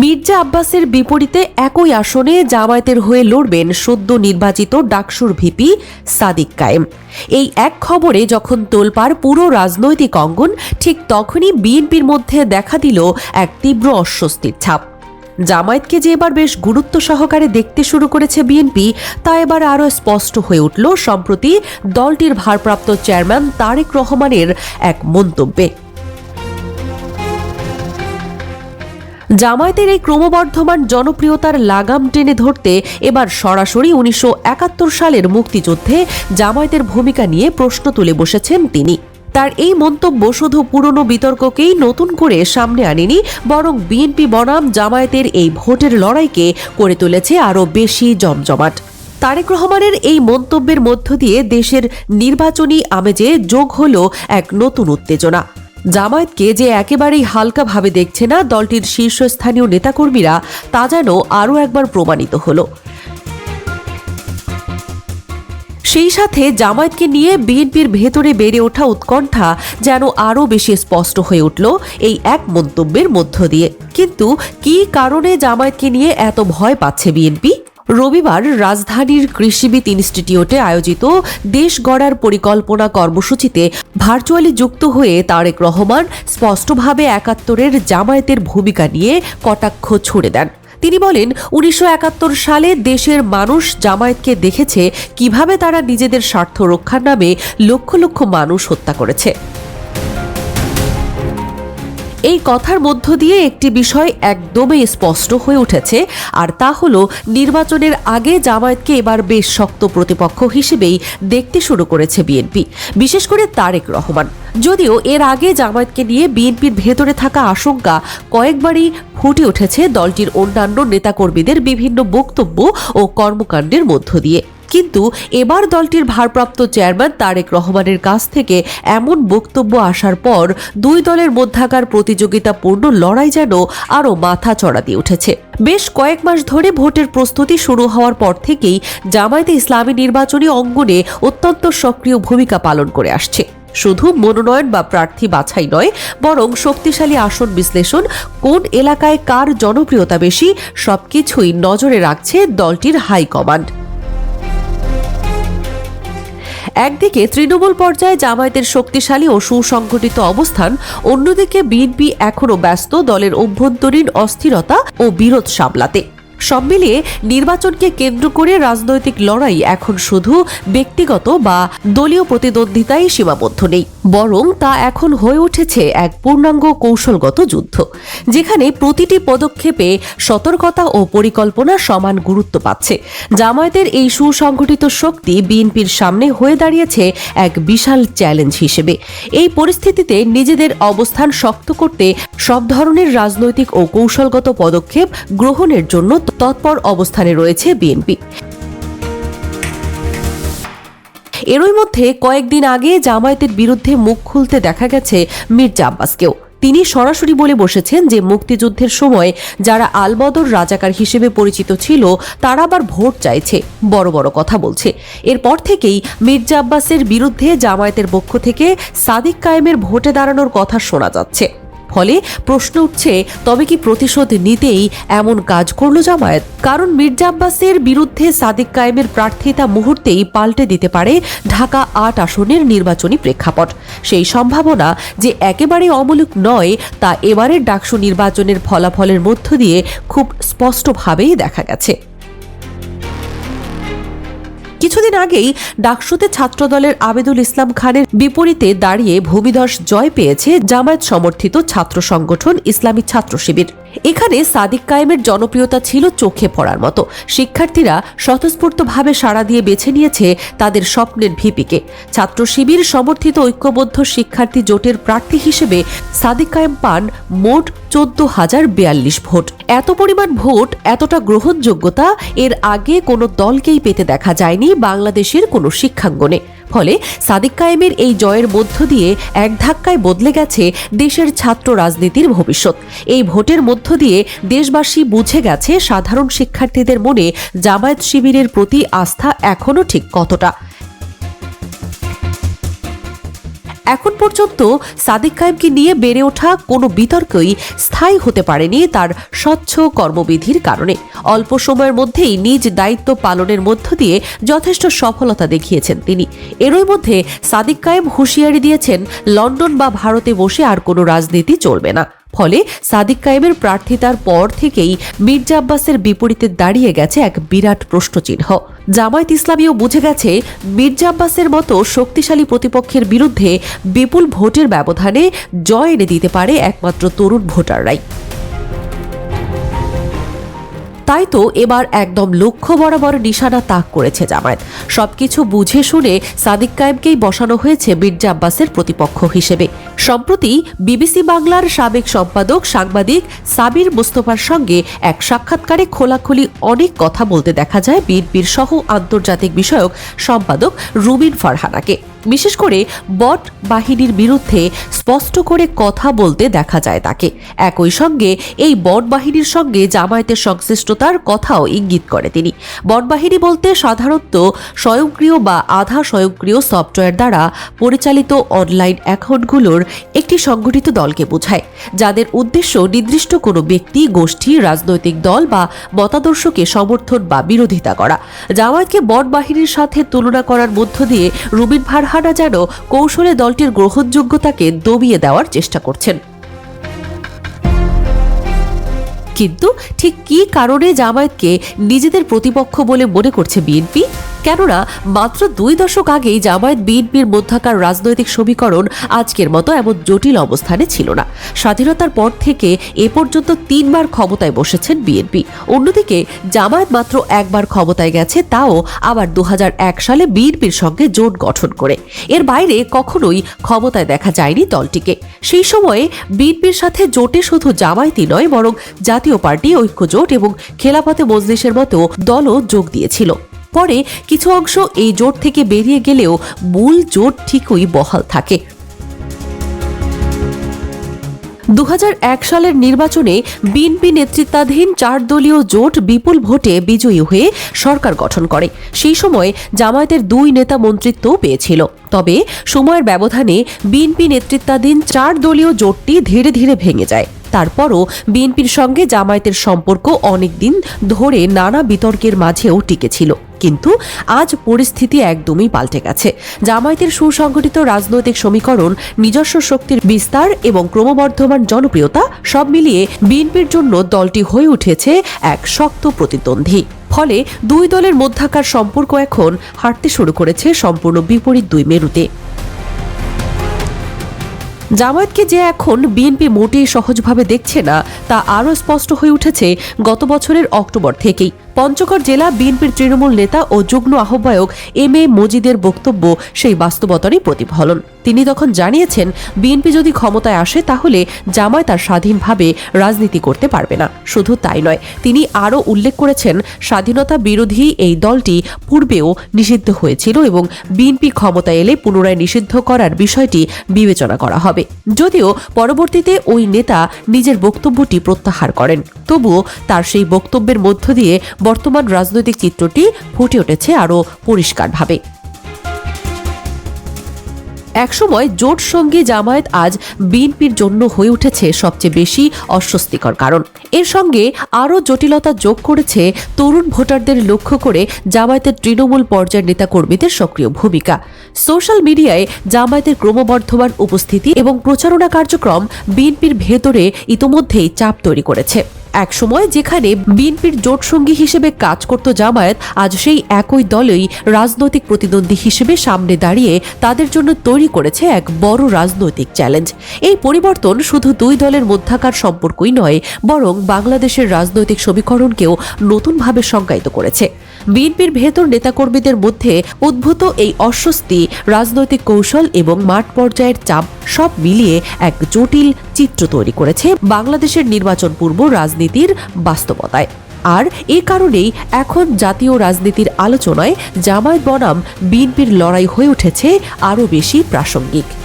মির্জা আব্বাসের বিপরীতে একই আসনে জামায়াতের হয়ে লড়বেন সদ্য নির্বাচিত ডাকসুর ভিপি সাদিক কায়েম। এই এক খবরে যখন তোলপাড় পুরো রাজনৈতিক অঙ্গন, ঠিক তখনই বিএনপির মধ্যে দেখা দিল এক তীব্র অস্বস্তির ছাপ। জামায়াতকে যে এবার বেশ গুরুত্ব সহকারে দেখতে শুরু করেছে বিএনপি, তা এবার আরও স্পষ্ট হয়ে উঠল, সম্প্রতি দলটির ভারপ্রাপ্ত চেয়ারম্যান তারেক রহমানের এক মন্তব্যে। জামায়াতের এই ক্রমবর্ধমান জনপ্রিয়তার লাগাম টেনে ধরতে এবার সরাসরি উনিশশো একাত্তর সালের মুক্তিযুদ্ধে জামায়াতের ভূমিকা নিয়ে প্রশ্ন তুলে বসেছেন তিনি। তার এই মন্তব্য শুধু পুরনো বিতর্ককেই নতুন করে সামনে আনেনি, বরং বিএনপি বনাম জামায়াতের এই ভোটের লড়াইকে করে তুলেছে আরও বেশি জমজমাট। তারেক রহমানের এই মন্তব্যের মধ্য দিয়ে দেশের নির্বাচনী আমেজে যোগ হল এক নতুন উত্তেজনা। জামায়াতকে যে একেবারেই হালকাভাবে দেখছে না দলটির শীর্ষস্থানীয় নেতাকর্মীরা, তা যেন আরও একবার প্রমাণিত হলো। সেই সাথে জামায়াতকে নিয়ে বিএনপির ভেতরে বেড়ে ওঠা উৎকণ্ঠা যেন আরও বেশি স্পষ্ট হয়ে উঠল এই এক মন্তব্যের মধ্য দিয়ে। কিন্তু কী কারণে জামায়াতকে নিয়ে এত ভয় পাচ্ছে বিএনপি? রবিবার রাজধানীর কৃষিবিদ ইনস্টিটিউটে আয়োজিত দেশ গড়ার পরিকল্পনা কর্মসূচিতে ভার্চুয়ালি যুক্ত হয়ে তারেক রহমান স্পষ্টভাবে একাত্তরের জামায়াতের ভূমিকা নিয়ে কটাক্ষ ছুড়ে দেন। তিনি বলেন, উনিশশো একাত্তর সালে দেশের মানুষ জামায়াতকে দেখেছে কীভাবে তারা নিজেদের স্বার্থ রক্ষার নামে লক্ষ লক্ষ মানুষ হত্যা করেছে। এই কথার মধ্য দিয়ে একটি বিষয় একদমই স্পষ্ট হয়ে উঠেছে, আর তা হলো নির্বাচনের আগে জামায়াতকে এবার বেশ শক্ত প্রতিপক্ষ হিসেবেই দেখতে শুরু করেছে বিএনপি, বিশেষ করে তারেক রহমান। যদিও এর আগে জামায়াতকে নিয়ে বিএনপির ভেতরে থাকা আশঙ্কা কয়েকবারই ফুটে উঠেছে দলটির অন্যান্য নেতাকর্মীদের বিভিন্ন বক্তব্য ও কর্মকাণ্ডের মধ্য দিয়ে। কিন্তু এবার দলটির ভারপ্রাপ্ত চেয়ারম্যান তারেক রহমানের কাছ থেকে এমন বক্তব্য আসার পর দুই দলের মধ্যাকার প্রতিযোগিতাপূর্ণ লড়াই যেন আরও মাথা চড়া দিয়ে উঠেছে। বেশ কয়েক মাস ধরে ভোটের প্রস্তুতি শুরু হওয়ার পর থেকেই জামায়াতে ইসলামী নির্বাচনী অঙ্গনে অত্যন্ত সক্রিয় ভূমিকা পালন করে আসছে। শুধু মনোনয়ন বা প্রার্থী বাছাই নয়, বরং শক্তিশালী আসন বিশ্লেষণ, কোন এলাকায় কার জনপ্রিয়তা বেশি, সবকিছুই নজরে রাখছে দলটির হাইকমান্ড। একদিকে তৃণমূল পর্যায়ে জামায়াতের শক্তিশালী ও সুসংগঠিত অবস্থান, অন্যদিকে বিএনপি এখনও ব্যস্ত দলের অভ্যন্তরীণ অস্থিরতা ও বিরোধ সামলাতে। সব মিলিয়ে নির্বাচনকে কেন্দ্র করে রাজনৈতিক লড়াই এখন শুধু ব্যক্তিগত বা দলীয় প্রতিদ্বন্দ্বিতায় সীমাবদ্ধ নেই। বরং তা এখন হয়ে উঠেছে এক পূর্ণাঙ্গ কৌশলগত যুদ্ধ, যেখানে প্রতিটি পদক্ষেপে সতর্কতা ও পরিকল্পনা সমান গুরুত্ব পাচ্ছে। জামায়াতের এই সুসংগঠিত শক্তি বিএনপির সামনে হয়ে দাঁড়িয়েছে এক বিশাল চ্যালেঞ্জ হিসেবে। এই পরিস্থিতিতে নিজেদের অবস্থান শক্ত করতে সব ধরনের রাজনৈতিক ও কৌশলগত পদক্ষেপ গ্রহণের জন্য তৎপর অবস্থানে রয়েছে বিএনপি। এরই মধ্যে কয়েকদিন আগে জামায়াতের বিরুদ্ধে মুখ খুলতে দেখা গেছে মির্জা আব্বাসকেও। তিনি সরাসরি বলে বসেছেন যে মুক্তিযুদ্ধের সময় যারা আলবদর রাজাকার হিসেবে পরিচিত ছিল, তারা আবার ভোট চাইছে, বড় বড় কথা বলছে। এরপর থেকেই মির্জা আব্বাসের বিরুদ্ধে জামায়াতের পক্ষ থেকে সাদিক কায়েমের ভোটে দাঁড়ানোর কথা শোনা যাচ্ছে। ফলে প্রশ্ন উঠছে, তবে কি প্রতিশোধ নিতেই এমন কাজ করল জামায়াত? কারণ মির্জা আব্বাসের বিরুদ্ধে সাদিক কায়েমের প্রার্থিতা মুহূর্তেই পাল্টে দিতে পারে ঢাকা আট আসনের নির্বাচনী প্রেক্ষাপট। সেই সম্ভাবনা যে একেবারে অমূলক নয়, তা এবারের ডাকসু নির্বাচনের ফলাফলের মধ্য দিয়ে খুব স্পষ্টভাবেই দেখা গেছে। কিছুদিন আগেই ডাকসুতে ছাত্রদলের আবেদুল ইসলাম খানের বিপরীতে দাঁড়িয়ে ভূমিধস জয় পেয়েছে জামায়াত সমর্থিত ছাত্র সংগঠন ইসলামী ছাত্র শিবির। এখানে সাদিক কায়েমের জনপ্রিয়তা ছিল চোখে পড়ার মতো। শিক্ষার্থীরা স্বতঃস্ফূর্তভাবে সাড়া দিয়ে বেছে নিয়েছে তাদের স্বপ্নের ভিপিকে। ছাত্র শিবির সমর্থিত ঐক্যবদ্ধ শিক্ষার্থী জোটের প্রার্থী হিসেবে সাদিক কায়েম পান মোট চোদ্দ হাজার বিয়াল্লিশ ভোট। এত পরিমাণ ভোট, এতটা গ্রহণযোগ্যতা এর আগে কোনো দলকেই পেতে দেখা যায়নি বাংলাদেশের কোনো শিক্ষাঙ্গনে। ফলে সাদিক কায়েমের এই জয়ের মধ্য দিয়ে এক ধাক্কায় বদলে গেছে দেশের ছাত্র রাজনীতির ভবিষ্যৎ। এই ভোটের মধ্য দিয়ে দেশবাসী বুঝে গেছে সাধারণ শিক্ষার্থীদের মনে জামায়াত শিবিরের প্রতি আস্থা এখনও ঠিক কতটা। এখন পর্যন্ত সাদিক কায়েমকে নিয়ে বেড়ে ওঠা কোনো বিতর্কই স্থায়ী হতে পারেনি তার স্বচ্ছ কর্মবিধির কারণে। অল্প সময়ের মধ্যেই নিজ দায়িত্ব পালনের মধ্য দিয়ে যথেষ্ট সফলতা দেখিয়েছেন তিনি। এরই মধ্যে সাদিক কায়েম হুঁশিয়ারি দিয়েছেন, লন্ডন বা ভারতে বসে আর কোনো রাজনীতি চলবে না। ফলে সাদিক কায়েমের প্রার্থিতার পর থেকেই মির্জা আব্বাসের বিপরীতে দাঁড়িয়ে গেছে এক বিরাট প্রশ্নচিহ্ন। জামায়াত ইসলামীও বুঝে গেছে, মির্জা আব্বাসের মতো শক্তিশালী প্রতিপক্ষের বিরুদ্ধে বিপুল ভোটের ব্যবধানে জয় এনে দিতে পারে একমাত্র তরুণ ভোটাররাই। তাই তো এবার একদম লক্ষ্য বরাবর নিশানা তাক করেছে জামায়াত। সবকিছু বুঝে শুনে সাদিক কায়েমকেই বসানো হয়েছে মির্জা আব্বাসের প্রতিপক্ষ হিসেবে। সম্প্রতি বিবিসি বাংলার সাবেক সম্পাদক, সাংবাদিক সাবির মুস্তফার সঙ্গে এক সাক্ষাৎকারে খোলাখুলি অনেক কথা বলতে দেখা যায় বিএনপির সহ আন্তর্জাতিক বিষয়ক সম্পাদক রুবিন ফারহানাকে। বিশেষ করে বট বাহিনীর বিরুদ্ধে স্পষ্ট করে কথা বলতে দেখা যায় তাকে। একই সঙ্গে এই বট বাহিনীর সঙ্গে জামায়াতের সংশ্লিষ্টতার কথাও ইঙ্গিত করে তিনি। বট বাহিনী বলতে সাধারণত স্বয়ংক্রিয় বা আধা স্বয়ংক্রিয় সফটওয়্যার দ্বারা পরিচালিত অনলাইন অ্যাকাউন্টগুলোর একটি সংগঠিত দলকে বোঝায়, যাদের উদ্দেশ্য নির্দিষ্ট কোনো ব্যক্তি, গোষ্ঠী, রাজনৈতিক দল বা মতাদর্শকে সমর্থন বা বিরোধিতা করা। জামায়াতকে বট বাহিনীর সাথে তুলনা করার মধ্য দিয়ে রুবিন ফারহানা যেন কৌশলে দলটির গ্রহণযোগ্যতাকে দমিয়ে দেওয়ার চেষ্টা করছেন। কিন্তু ঠিক কি কারণে জামায়াতকে নিজেদের প্রতিপক্ষ বলে মনে করছে বিএনপি? কেননা মাত্র দুই দশক আগেই জামায়াত বিএনপির মধ্যাকার রাজনৈতিক সমীকরণ আজকের মতো এমন জটিল অবস্থানে ছিল না। স্বাধীনতার পর থেকে এ পর্যন্ত তিনবার ক্ষমতায় বসেছেন বিএনপি। অন্যদিকে জামায়াত মাত্র একবার ক্ষমতায় গেছে, তাও আবার দু হাজার এক সালে বিএনপির সঙ্গে জোট গঠন করে। এর বাইরে কখনোই ক্ষমতায় দেখা যায়নি দলটিকে। সেই সময়ে বিএনপির সাথে জোটে শুধু জামায়াতই নয়, বরং জাতীয় পার্টি ঐক্য জোট এবং খেলাফতে মজলিসের মতো দলও যোগ দিয়েছিল। পরে কিছু অংশ এই জোট থেকে বেরিয়ে গেলেও মূল জোট ঠিকই বহাল থাকে। দু হাজার এক সালের নির্বাচনে বিএনপি নেতৃত্বাধীন চার দলীয় জোট বিপুল ভোটে বিজয়ী হয়ে সরকার গঠন করে। সেই সময় জামায়াতের দুই নেতা মন্ত্রিত্বও পেয়েছিল। তবে সময়ের ব্যবধানে বিএনপি নেতৃত্বাধীন চার দলীয় জোটটি ধীরে ধীরে ভেঙে যায়। তারপরও বিএনপির সঙ্গে জামায়াতের সম্পর্ক অনেকদিন ধরে নানা বিতর্কের মাঝেও টিকেছিল কিন্তু আজ পরিস্থিতি একদমই পাল্টে গেছে। জামায়াতের সুসংগঠিত রাজনৈতিক সমীকরণ, নিজস্ব শক্তির বিস্তার এবং ক্রমবর্ধমান জনপ্রিয়তা সব মিলিয়ে বিএনপির জন্য দলটি হয়ে উঠেছে এক শক্ত প্রতিদ্বন্দ্বী। ফলে দুই দলের মধ্যাকার সম্পর্ক এখন হাঁটতে শুরু করেছে সম্পূর্ণ বিপরীত দুই মেরুতে। জামায়াতকে যে এখন বিএনপি মোটেই সহজভাবে দেখছে না, তা আরও স্পষ্ট হয়ে উঠেছে গত বছরের অক্টোবর থেকেই। পঞ্চগড় জেলা বিএনপির তৃণমূল নেতা ও যুগ্ম আহ্বায়ক এম এ মজিদের বক্তব্য সেই বাস্তবতারই প্রতিফলন। তিনি তখন জানিয়েছেন, বিএনপি যদি ক্ষমতায় আসে তাহলে জামায় তার স্বাধীনভাবে রাজনীতি করতে পারবে না। শুধু তাই নয়, তিনি আরও উল্লেখ করেছেন, স্বাধীনতা বিরোধী এই দলটি পূর্বেও নিষিদ্ধ হয়েছিল এবং বিএনপি ক্ষমতায় এলে পুনরায় নিষিদ্ধ করার বিষয়টি বিবেচনা করা হবে। যদিও পরবর্তীতে ওই নেতা নিজের বক্তব্যটি প্রত্যাহার করেন, তবুও তার সেই বক্তব্যের মধ্য দিয়ে বর্তমান রাজনৈতিক চিত্রটি ফুটে উঠেছে আরও পরিষ্কারভাবে। একসময় জোট সঙ্গী জামায়াত আজ বিএনপির জন্য হয়ে উঠেছে সবচেয়ে বেশি অস্বস্তিকর কারণ। এর সঙ্গে আরও জটিলতা যোগ করেছে তরুণ ভোটারদের লক্ষ্য করে জামায়াতের তৃণমূল পর্যায়ের নেতাকর্মীদের সক্রিয় ভূমিকা। সোশ্যাল মিডিয়ায় জামায়াতের ক্রমবর্ধমান উপস্থিতি এবং প্রচারণা কার্যক্রম বিএনপির ভেতরে ইতোমধ্যেই চাপ তৈরি করেছে। এক সময় যেখানে বিএনপির জোটসঙ্গী হিসেবে কাজ করত জামায়াত, আজ সেই একই দলই রাজনৈতিক প্রতিদ্বন্দ্বী হিসেবে সামনে দাঁড়িয়ে তাদের জন্য তৈরি করেছে এক বড় রাজনৈতিক চ্যালেঞ্জ। এই পরিবর্তন শুধু দুই দলের মধ্যাকার সম্পর্কই নয়, বরং বাংলাদেশের রাজনৈতিক সমীকরণকেও নতুনভাবে সংজ্ঞায়িত করেছে। বিএনপির ভেতর নেতাকর্মীদের মধ্যে উদ্ভূত এই অস্বস্তি, রাজনৈতিক কৌশল এবং মাঠ পর্যায়ের চাপ সব মিলিয়ে এক জটিল চিত্র তৈরি করেছে বাংলাদেশের নির্বাচন পূর্ব রাজনীতির বাস্তবতায়। আর এ কারণেই এখন জাতীয় রাজনীতির আলোচনায় জামায়াত বনাম বিএনপির লড়াই হয়ে উঠেছে আরও বেশি প্রাসঙ্গিক।